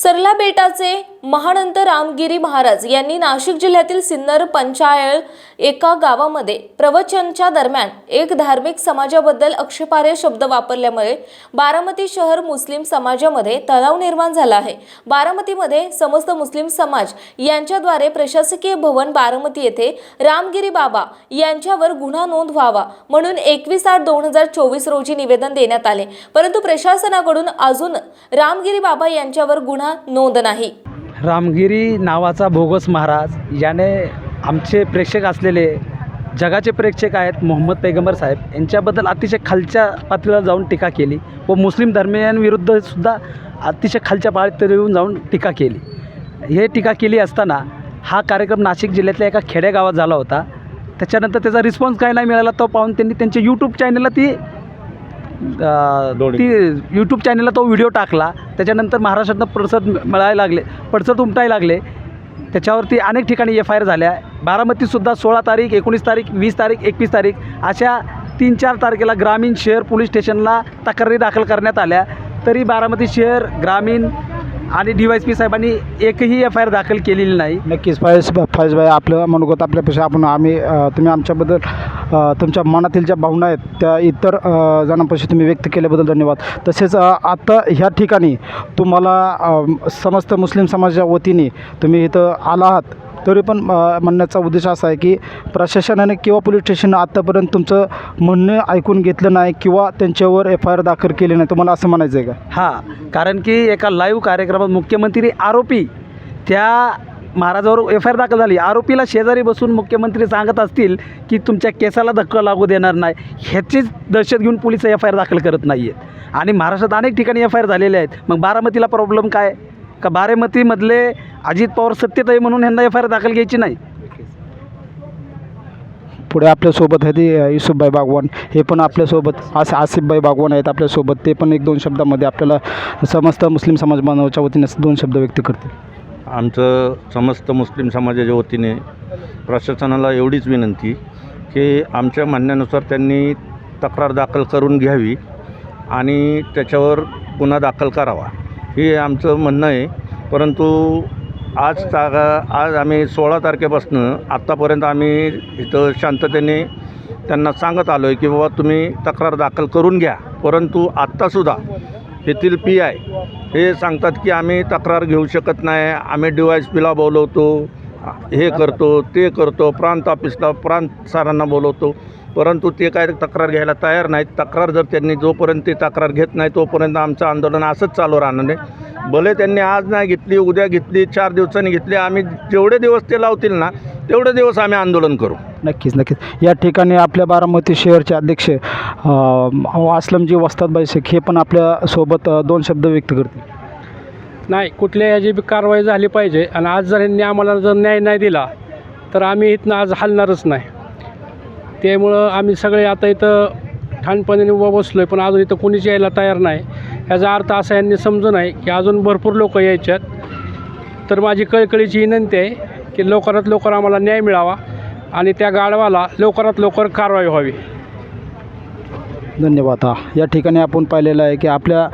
सरला बेटाचे महानंत रामगिरी महाराज यांनी नाशिक जिल्ह्यातील सिन्नर पंचायळ एका गावामध्ये प्रवचनच्या दरम्यान एक धार्मिक समाजाबद्दल आक्षेपार्ह शब्द वापरल्यामुळे बारामती शहर मुस्लिम समाजामध्ये तणाव निर्माण झाला आहे. बारामतीमध्ये समस्त मुस्लिम समाज यांच्याद्वारे प्रशासकीय भवन बारामती येथे रामगिरी बाबा यांच्यावर गुन्हा नोंद व्हावा म्हणून एकवीस आठ दोन हजार चोवीस रोजी निवेदन देण्यात आले. परंतु प्रशासनाकडून अजून रामगिरी बाबा यांच्यावर गुन्हा नोंद नाही. रामगिरी नावाचा भोगस महाराज याने आमचे प्रेक्षक असलेले जगाचे प्रेक्षक आहेत मोहम्मद पैगंबर साहेब. यांच्याबद्दल अतिशय खालच्या पातळीवर जाऊन टीका केली व मुस्लिम धर्मियांविरुद्ध सुद्धा अतिशय खालच्या पातळीवरून जाऊन टीका केली. हे टीका केली असताना हा कार्यक्रम नाशिक जिल्ह्यातल्या एका खेडेगावात झाला होता. त्याच्यानंतर त्याचा रिस्पॉन्स काय नाही मिळाला तो पाहून त्यांनी त्यांच्या यूट्यूब चॅनलला ती ती यूट्यूब चॅनलला तो व्हिडिओ टाकला. त्याच्यानंतर महाराष्ट्रातनं पडसद मिळायला लागले. पडसद उमटायला लागले. त्याच्यावरती अनेक ठिकाणी एफ आय आर झाल्या. बारामतीतसुद्धा सोळा तारीख एकोणीस तारीख वीस तारीख एकवीस तारीख अशा तीन चार तारखेला ग्रामीण शहर पोलीस स्टेशनला तक्रारी दाखल करण्यात आल्या. तरी बारामती शहर ग्रामीण आणि डी वाय एस पी साहेबांनी एकही एफ आय आर दाखल केलेली नाही. नक्कीच. फायज फायजबाई आपलं मनोगत आपल्यापेक्षा आपण आम्ही तुम्ही आमच्याबद्दल तुमच्या मनातील ज्या भावना आहेत त्या इतर जणांपाशी तुम्ही व्यक्त केल्याबद्दल धन्यवाद. तसेच आत्ता आता ह्या ठिकाणी तुम्हाला समस्त मुस्लिम समाजाच्या वतीने तुम्ही इथं आला आहात. तरी पण म्हणण्याचा उद्देश असा आहे की प्रशासनाने किंवा पोलीस स्टेशननं आत्तापर्यंत तुमचं म्हणणं ऐकून घेतलं नाही किंवा त्यांच्यावर एफ आय आर दाखल केली नाही. तुम्हाला असं म्हणायचं आहे का? हां कारण की एका लाईव्ह कार्यक्रमात मुख्यमंत्री आरोपी त्या महाराजावर एफ आय आर दाखल झाली. आरोपीला शेजारी बसून मुख्यमंत्री सांगत असतील की तुमच्या केसाला धक्का लागू देणार नाही. ह्याचीच दहशत घेऊन पोलीस एफ आय आर दाखल करत नाही आहेत आणि महाराष्ट्रात अनेक ठिकाणी एफ आय आर झालेले आहेत. मग बारामतीला प्रॉब्लेम काय? का बारामतीमधले अजित पवार सत्यताई आहे म्हणून ह्यांना एफ आय आर दाखल घ्यायची नाही? पुढे आपल्यासोबत आहेत ते युसुफबाई बागवान. हे पण आपल्यासोबत आस आसिफबाई बागवान आहेत आपल्यासोबत. ते पण एक दोन शब्दामध्ये आपल्याला समस्त मुस्लिम समाज बांधवाच्या वतीने दोन शब्द व्यक्त करतील. आमचं समस्त मुस्लिम समाजाच्या वतीने प्रशासनाला एवढीच विनंती की आमच्या म्हणण्यानुसार त्यांनी तक्रार दाखल करून घ्यावी आणि त्याच्यावर गुन्हा दाखल करावा. हे आमचं म्हणणं आहे. परंतु आज तागा आज आम्ही सोळा तारखेपासून आत्तापर्यंत आम्ही इथं शांततेने त्यांना सांगत आलो आहे की बाबा तुम्ही तक्रार दाखल करून घ्या. परंतु आत्तासुद्धा येथील पी आय हे सांगतात की आम्ही तक्रार घेऊ शकत नाही आम्ही डी वाय पीला बोलवतो हे करतो ते करतो प्रांत ऑफिसला प्रांत सरांना बोलवतो. परंतु ते काय तक्रार घ्यायला तयार नाहीत. तक्रार जर त्यांनी जोपर्यंत ते तक्रार घेत नाही तोपर्यंत आमचं आंदोलन असंच चालू राहणार आहे. भले त्यांनी आज नाही घेतली उद्या घेतली चार दिवसांनी घेतली आम्ही जेवढे दिवस ते लावतील ना तेवढे दिवस आम्ही आंदोलन करू. नक्कीच नक्कीच. या ठिकाणी आपल्या बारामती शहरचे अध्यक्ष असलमजी वस्तादबाई शेख हे पण आपल्यासोबत दोन शब्द व्यक्त करतील. नाही कुठल्या याची बी कारवाई झाली पाहिजे. आणि आज जर यांनी आम्हाला जर न्याय नाही दिला तर आम्ही इथनं आज हलणारच नाही. त्यामुळं आम्ही सगळे आता इथं ठाणपणे उभा बसलो आहे पण अजून इथं कोणीच यायला तयार नाही. याचा अर्थ असा यांनी समजून आहे की अजून भरपूर लोक यायच्यात. तर माझी कळकळीची विनंती आहे की लवकरात लवकर आम्हाला न्याय मिळावा आणि त्या गाढवाला लवकरात लवकर कारवाई व्हावी. धन्यवाद. हा या ठिकाणी आपण पाहिलेलं आहे की आपल्या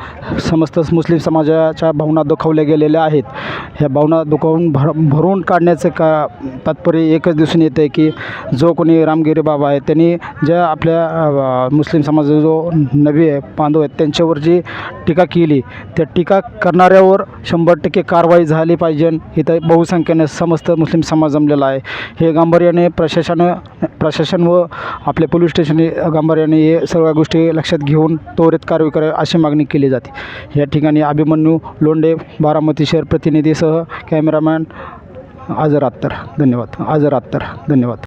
समस्त मुस्लिम समाजाच्या भावना दुखावल्या गेलेल्या आहेत. ह्या भावना दुखावून भर भरून काढण्याचं का तात्पर्य एकच दिसून येतं आहे की जो कोणी रामगिरी बाबा आहे त्यांनी ज्या आपल्या मुस्लिम समाजाचा जो नवी आहे बांधव आहेत त्यांच्यावर जी टीका केली त्या टीका करणाऱ्यावर शंभर टक्के कारवाई झाली पाहिजे इथं बहुसंख्येने समस्त मुस्लिम समाज जमलेला आहे. हे गांभीर्याने प्रशासन प्रशासन व आपले पोलीस स्टेशन गांभीर्याने हे सर्व गोष्टी लक्षात घेऊन त्वरित कारवाई करावी अशी मागणी केली जाते. या ठिकाणी अभिमन्यू लोंढे बारामती शहर प्रतिनिधीसह कॅमेरामॅन आजर अत्तर धन्यवाद. आजर अत्तर धन्यवाद.